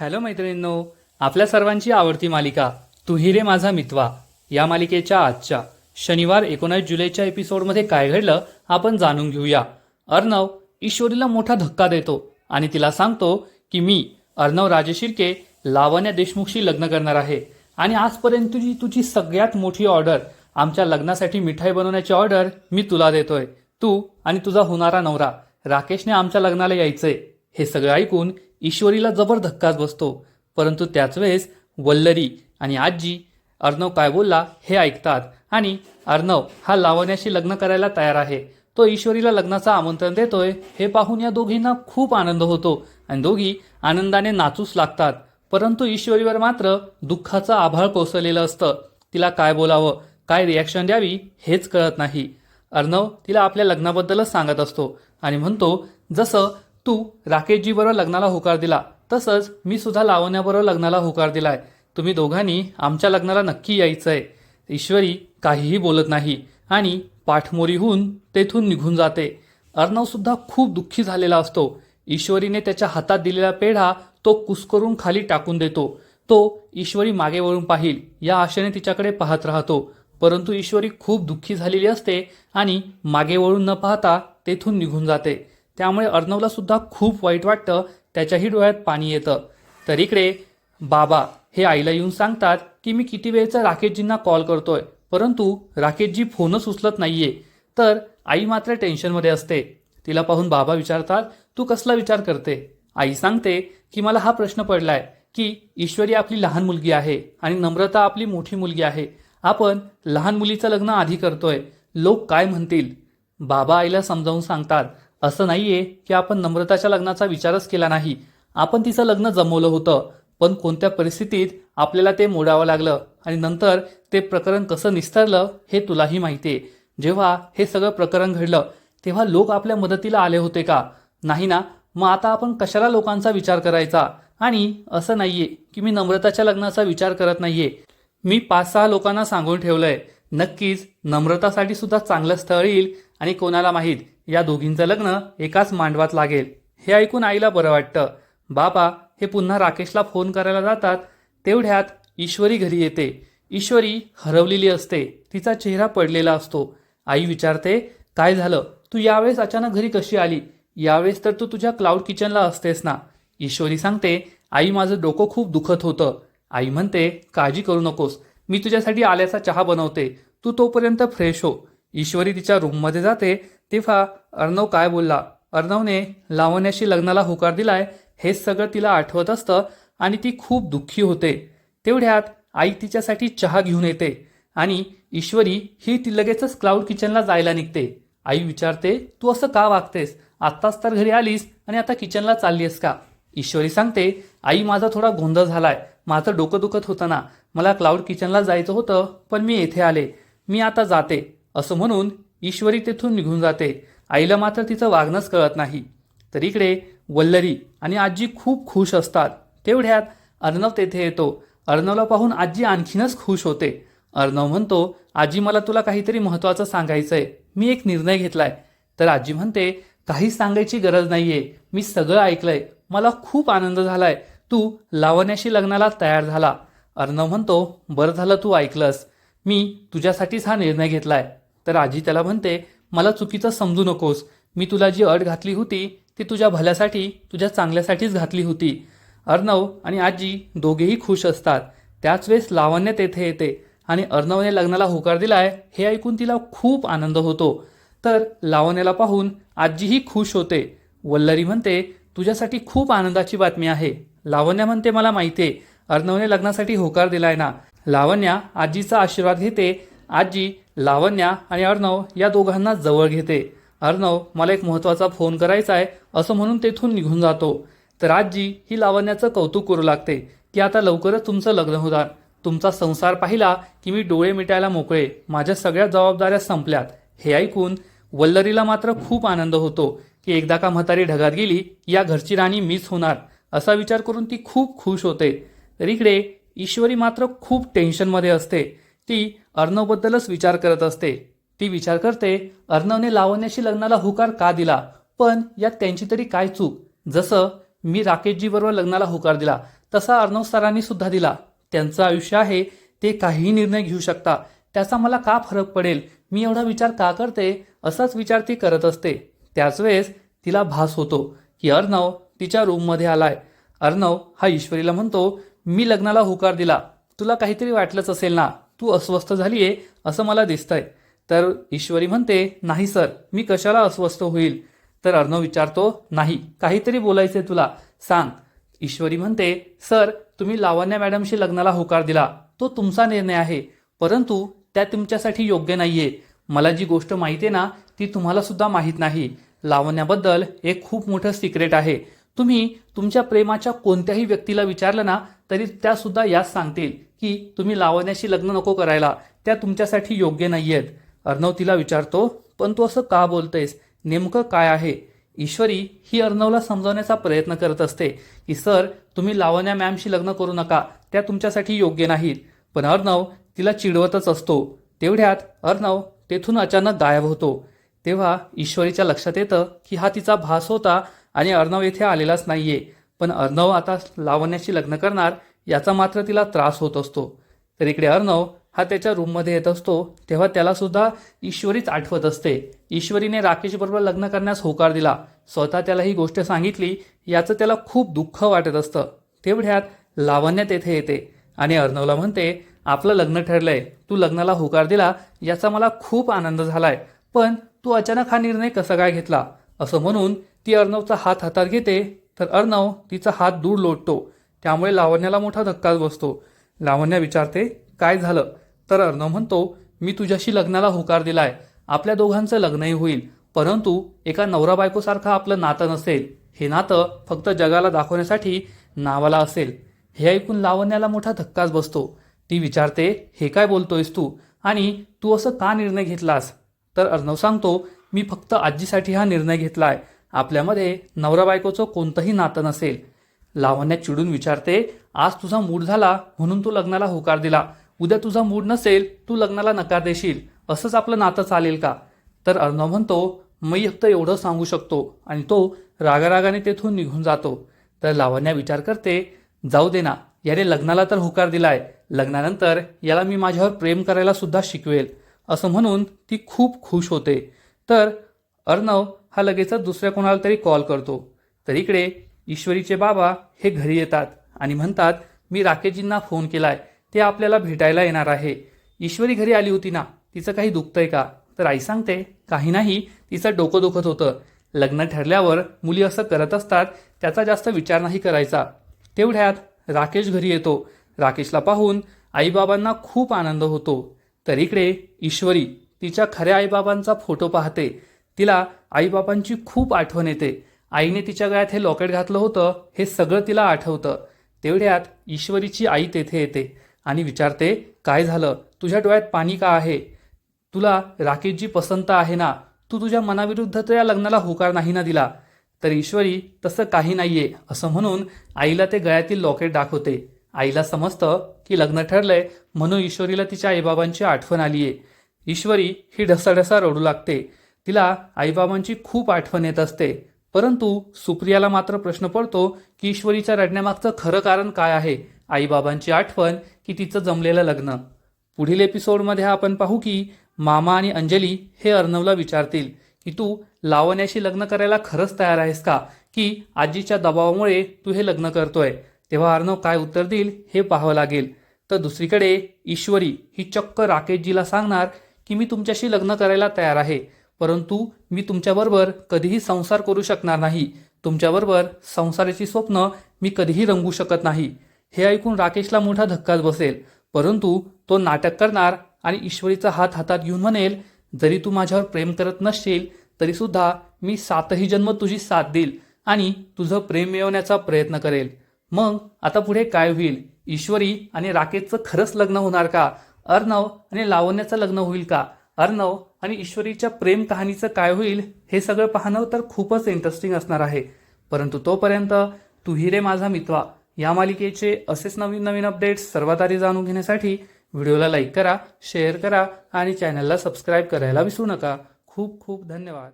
Hello मैत्रिणींनो आपल्या सर्वांची आवडती मालिका तू रे माझा मितवा. या मालिकेच्या आजच्या शनिवार एकोणास जुलैच्या एपिसोडमध्ये काय घडलं आपण जाणून घेऊया. अर्णव ईश्वरीला मोठा धक्का देतो आणि तिला सांगतो की मी अर्णव राजशिर्के लावण्या देशमुखशी लग्न करणार आहे. आणि आजपर्यंत तुझी तुझी सगळ्यात मोठी ऑर्डर आमच्या लग्नासाठी मिठाई बनवण्याची ऑर्डर मी तुला देतोय. तू आणि तुझा होणारा नवरा राकेशने आमच्या लग्नाला यायचंय. हे सगळं ऐकून ईश्वरीला जबर धक्काच बसतो. परंतु त्याच वेळेस वल्लरी आणि आजी अर्णव काय बोलला हे ऐकतात. आणि अर्णव हा लावण्याशी लग्न करायला तयार आहे. तो ईश्वरीला लग्नाचं आमंत्रण देतोय. हे पाहून या दोघींना खूप आनंद होतो आणि दोघी आनंदाने नाचूच लागतात. परंतु ईश्वरीवर मात्र दुःखाचं आभाळ कोसळलेलं असतं. तिला काय बोलावं काय रिॲक्शन द्यावी हेच कळत नाही. अर्णव तिला आपल्या लग्नाबद्दलच सांगत असतो आणि म्हणतो जसं तू राकेशजीबरोबर लग्नाला होकार दिला. तसंच मी सुद्धा लावण्याबरोबर लग्नाला होकार दिलाय. तुम्ही दोघांनी आमच्या लग्नाला नक्की यायचं आहे ईश्वरी काहीही बोलत नाही आणि पाठमोरीहून तेथून निघून जाते. अर्णवसुद्धा खूप दुःखी झालेला असतो. ईश्वरीने त्याच्या हातात दिलेला पेढा तो कुस्करून खाली टाकून देतो. तो ईश्वरी मागे वळून पाहिल या आशेने तिच्याकडे पाहत राहतो. परंतु ईश्वरी खूप दुःखी झालेली असते आणि मागे वळून न पाहता तेथून निघून जाते. त्यामुळे अर्णवला सुद्धा खूप वाईट वाटतं. त्याच्याही डोळ्यात पाणी येतं. तर इकडे बाबा हे आईला येऊन सांगतात की मी किती वेळचा राकेशजींना कॉल करतोय. परंतु राकेशजी फोनच उचलत नाहीये. तर आई मात्र टेन्शनमध्ये असते. तिला पाहून बाबा विचारतात तू कसला विचार करते? आई सांगते की मला हा प्रश्न पडलाय की ईश्वरी आपली लहान मुलगी आहे आणि नम्रता आपली मोठी मुलगी आहे. आपण लहान मुलीचं लग्न आधी करतोय. लोक काय म्हणतील? बाबा आईला समजावून सांगतात असं नाहीये की आपण नम्रताच्या लग्नाचा विचारच केला नाही. आपण तिचं लग्न जमवलं होतं पण कोणत्या परिस्थितीत आपल्याला ते मोडावं लागलं आणि नंतर ते प्रकरण कसं निस्तरलं हे तुलाही माहिती आहे जेव्हा हे सगळं प्रकरण घडलं तेव्हा लोक आपल्या मदतीला आले होते का? नाही ना? मग आता आपण कशाला लोकांचा विचार करायचा? आणि असं नाहीये की मी नम्रताच्या लग्नाचा विचार करत नाहीये. मी पाच सहा लोकांना सांगून ठेवलंय. नक्कीच नम्रतासाठी सुद्धा चांगलं स्थळ येईल आणि कोणाला माहीत? या दोघींचं लग्न एकाच मांडवात लागेल. हे ऐकून आईला बरं वाटतं. बाबा हे पुन्हा राकेशला फोन करायला जातात. तेवढ्यात ईश्वरी घरी येते. ईश्वरी हरवलेली असते. तिचा चेहरा पडलेला असतो. आई विचारते काय झालं? तू यावेळेस अचानक घरी कशी आली? यावेळेस तर तू तुझ्या क्लाउड किचनला असतेस ना? ईश्वरी सांगते आई माझं डोकं खूप दुखत होतं. आई म्हणते काळजी करू नकोस. मी तुझ्यासाठी आल्याचा चहा बनवते. तू तोपर्यंत फ्रेश हो. ईश्वरी तिच्या रूममध्ये जाते. तेव्हा अर्णव काय बोलला? अर्णवने लावण्याशी लग्नाला होकार दिलाय हे सगळं तिला आठवत असतं आणि ती खूप दुःखी होते. तेवढ्यात आई तिच्यासाठी चहा घेऊन येते आणि ईश्वरी ही ती लगेचच क्लाउड किचनला जायला निघते. आई विचारते तू असं का वागतेस? आत्ताच तर घरी आलीस आणि आता किचनला चाललीस का? ईश्वरी सांगते आई माझा थोडा गोंधळ झालाय. माझं डोकं दुखत होतं ना. मला क्लाउड किचनला जायचं होतं पण मी येथे आले. मी आता जाते. असं म्हणून ईश्वरी तेथून निघून जाते. आईला मात्र तिचं वागणंच कळत नाही. तर इकडे वल्लरी आणि आजी खूप खुश असतात. तेवढ्यात अर्णव तेथे येतो. अर्णवला पाहून आजी आणखीनच खुश होते. अर्णव म्हणतो आजी मला तुला काहीतरी महत्त्वाचं आहे मी एक निर्णय घेतलाय. तर आजी म्हणते काहीच सांगायची गरज नाहीये. मी सगळं ऐकलंय. मला खूप आनंद झालाय. तू लावण्याशी लग्नाला तयार झाला. अर्णव म्हणतो बरं झालं तू ऐकलंस. मी तुझ्यासाठीच हा निर्णय घेतलाय. तर आजी त्याला म्हणते मला चुकीचं समजू नकोस. मी तुला जी अट घातली होती ती तुझ्या भल्यासाठी तुझ्या चांगल्यासाठीच घातली होती. अर्णव आणि आजी दोघेही खुश असतात. त्याच वेळेस लावण्य तेथे येते आणि अर्णवने लग्नाला होकार दिलाय हे ऐकून तिला खूप आनंद होतो. तर लावण्याला पाहून आजीही खुश होते. वल्लरी म्हणते तुझ्यासाठी खूप आनंदाची बातमी आहे. लावण्या म्हणते मला माहिती आहे अर्णवने लग्नासाठी होकार दिलाय ना. लावण्या आजीचा आशीर्वाद घेते आजी लावण्या आणि अर्णव या दोघांना जवळ घेते. अर्णव मला एक महत्त्वाचा फोन करायचा आहे असं म्हणून तेथून निघून जातो. तर आजी ही लावण्याचं कौतुक करू लागते की आता लवकरच तुमचं लग्न होणार. तुमचा संसार पाहिला की मी डोळे मिटायला मोकळे. माझ्या सगळ्या जबाबदाऱ्या संपल्यात. हे ऐकून वल्लरीला मात्र खूप आनंद होतो की एकदा का म्हातारी ढगात गेली या घरची राणी मीच होणार असा विचार करून ती खूप खुश होते. तर इकडे ईश्वरी मात्र खूप टेन्शनमध्ये असते. ती अर्णवबद्दलच विचार करत असते. ती विचार करते अर्णवने लावण्याशी लग्नाला हुकार का दिला? पण यात त्यांची तरी काय चूक? जसं मी राकेशजीबरोबर लग्नाला हुकार दिला तसा अर्णव सरांनी सुद्धा दिला. त्यांचं आयुष्य आहे ते काहीही निर्णय घेऊ शकता. त्याचा मला का फरक पडेल? मी एवढा विचार का करते? असाच विचार ती करत असते. त्याच वेळेस तिला भास होतो की अर्णव तिच्या रूममध्ये आलाय. अर्णव हा ईश्वरीला म्हणतो मी लग्नाला होकार दिला. तुला काहीतरी वाटलंच असेल ना? तू अस्वस्थ झाली आहे असं मला दिसतंय. तर ईश्वरी म्हणते नाही सर मी कशाला अस्वस्थ होईल? तर अर्णव विचारतो नाही काहीतरी बोलायचंय तुला सांग. ईश्वरी म्हणते सर तुम्ही लावण्या मॅडमशी लग्नाला होकार दिला तो तुमचा निर्णय आहे परंतु त्या तुमच्यासाठी योग्य नाहीये. मला जी गोष्ट माहिती आहे ना ती तुम्हाला सुद्धा माहीत नाही. लावण्याबद्दल एक खूप मोठं सिक्रेट आहे. तुम्ही तुमच्या प्रेमाच्या कोणत्याही व्यक्तीला विचारलं ना तरी त्या सुद्धा याच सांगतील. की तुम्ही लावण्याशी लग्न नको करायला. त्या तुमच्यासाठी योग्य नाही आहेत अर्णव तिला विचारतो पण तू असं का बोलतेस? नेमकं काय आहे? ईश्वरी ही अर्णवला समजावण्याचा प्रयत्न करत असते की सर तुम्ही लावण्या मॅमशी लग्न करू नका. त्या तुमच्यासाठी योग्य नाहीत. पण अर्णव तिला चिडवतच असतो. तेवढ्यात अर्णव तेथून अचानक गायब होतो. तेव्हा ईश्वरीच्या लक्षात येतं की हा तिचा भास होता आणि अर्णव येथे आलेलाच नाहीये. पण अर्णव आता लावण्याशी लग्न करणार याचा मात्र तिला त्रास होत असतो. तर इकडे अर्णव हा त्याच्या रूममध्ये येत असतो तेव्हा त्यालासुद्धा ईश्वरीच आठवत असते. ईश्वरीने राकेशबरोबर लग्न करण्यास होकार दिला. स्वतः त्याला ही गोष्ट सांगितली याचं त्याला खूप दुःख वाटत असतं. तेवढ्यात लावण्य तेथे येते आणि अर्णवला म्हणते आपलं लग्न ठरलंय. तू लग्नाला होकार दिला याचा मला खूप आनंद झालाय. पण तू अचानक हा निर्णय कसा काय घेतला? असं म्हणून ती अर्णवचा हात हातात घेते तर अर्णव तिचा हात दूर लोटतो. त्यामुळे लावण्याला मोठा धक्काच बसतो. लावण्या विचारते काय झालं? तर अर्णव म्हणतो मी तुझ्याशी लग्नाला होकार दिलाय. आपल्या दोघांचं लग्नही होईल. परंतु एका नवरा बायकोसारखं आपलं नातं नसेल. हे नातं फक्त जगाला दाखवण्यासाठी नावाला असेल. हे ऐकून लावण्याला मोठा धक्काच बसतो. ती विचारते हे काय बोलतोयस तू? आणि तू असं का निर्णय घेतलास? तर अर्णव सांगतो मी फक्त आजीसाठी हा निर्णय घेतलाय. आपल्यामध्ये नवरा बायकोचं कोणतंही नातं नसेल. लावण्या चिडून विचारते आज तुझा मूड झाला म्हणून तू लग्नाला होकार दिला. उद्या तुझा मूड नसेल तू लग्नाला नकार देशील. असंच आपलं नातं चालेल का? तर अर्णव म्हणतो मी फक्त एवढं सांगू शकतो. आणि तो रागारागाने तेथून निघून जातो. तर लावण्या विचार करते जाऊ दे ना याने लग्नाला तर होकार दिलाय. लग्नानंतर याला मी माझ्यावर प्रेम करायला सुद्धा शिकवेल. असं म्हणून ती खूप खुश होते. तर अर्णव हा लगेचच दुसऱ्या कोणाला तरी कॉल करतो. तर इकडे ईश्वरीचे बाबा हे घरी येतात आणि म्हणतात मी राकेशजींना फोन केलाय. ते आपल्याला भेटायला येणार आहे. ईश्वरी घरी आली होती ना तिचं काही दुखतंय का? तर आई सांगते काही नाही तिचं डोकं दुखत होतं. लग्न ठरल्यावर मुली असं करत असतात त्याचा जास्त विचार नाही करायचा. तेवढ्यात राकेश घरी येतो. राकेशला पाहून आईबाबांना खूप आनंद होतो. तर इकडे ईश्वरी तिच्या खऱ्या आईबाबांचा फोटो पाहते. तिला आईबाबांची खूप आठवण येते. आईने तिच्या गळ्यात हे लॉकेट घातलं होतं हे सगळं तिला आठवतं. तेवढ्यात ईश्वरीची आई तेथे येते आणि विचारते काय झालं? तुझ्या डोळ्यात पाणी का आहे? तुला राकेशजी पसंत आहे ना? तू तुझ्या मनाविरुद्ध तर या लग्नाला होकार नाही ना दिला? तर ईश्वरी तसं काही नाहीये असं म्हणून आईला ते गळ्यातील लॉकेट दाखवते. आईला समजतं की लग्न ठरलंय म्हणून ईश्वरीला तिच्या आईबाबांची आठवण आली आहे ईश्वरी ही ढसाढसा रडू लागते. तिला आईबाबांची खूप आठवण येत असते. परंतु सुप्रियाला मात्र प्रश्न पडतो की ईश्वरीच्या रडण्यामागचं खरं कारण काय आहे? आईबाबांची आठवण की तिचं जमलेलं लग्न. पुढील एपिसोडमध्ये आपण पाहू की मामा आणि अंजली हे अर्णवला विचारतील की तू लावण्याशी लग्न करायला खरंच तयार आहेस का? की आजीच्या दबावामुळे तू हे लग्न करतोय? तेव्हा अर्णव काय उत्तर देईल हे पाहावं लागेल. तर दुसरीकडे ईश्वरी ही चक्क राकेशजीला सांगणार की मी तुमच्याशी लग्न करायला तयार आहे. परंतु मी तुमच्याबरोबर कधीही संसार करू शकणार नाही. तुमच्याबरोबर संसाराची स्वप्न मी कधीही रंगू शकत नाही. हे ऐकून राकेशला मोठा धक्काच बसेल. परंतु तो नाटक करणार आणि ईश्वरीचा हात हातात घेऊन म्हणेल जरी तू माझ्यावर प्रेम करत नसशील तरीसुद्धा मी सातही जन्म तुझी साथ देईल आणि तुझं प्रेम मिळवण्याचा प्रयत्न करेल. मग आता पुढे काय होईल? ईश्वरी आणि राकेशचं खरंच लग्न होणार का? अर्णव आणि लावण्याचं लग्न होईल का? अर्णव आणि ईश्वरीच्या प्रेम कहाणीचं काय होईल हे सगळं पाहणं तर खूपच इंटरेस्टिंग असणार आहे. परंतु तोपर्यंत तू हिरे माझा मित्वा या मालिकेचे असेच नवीन नवीन अपडेट्स सर्वात आधी जाणून घेण्यासाठी व्हिडिओला लाईक करा शेअर करा आणि चॅनलला सबस्क्राईब करायला विसरू नका. खूप खूप धन्यवाद.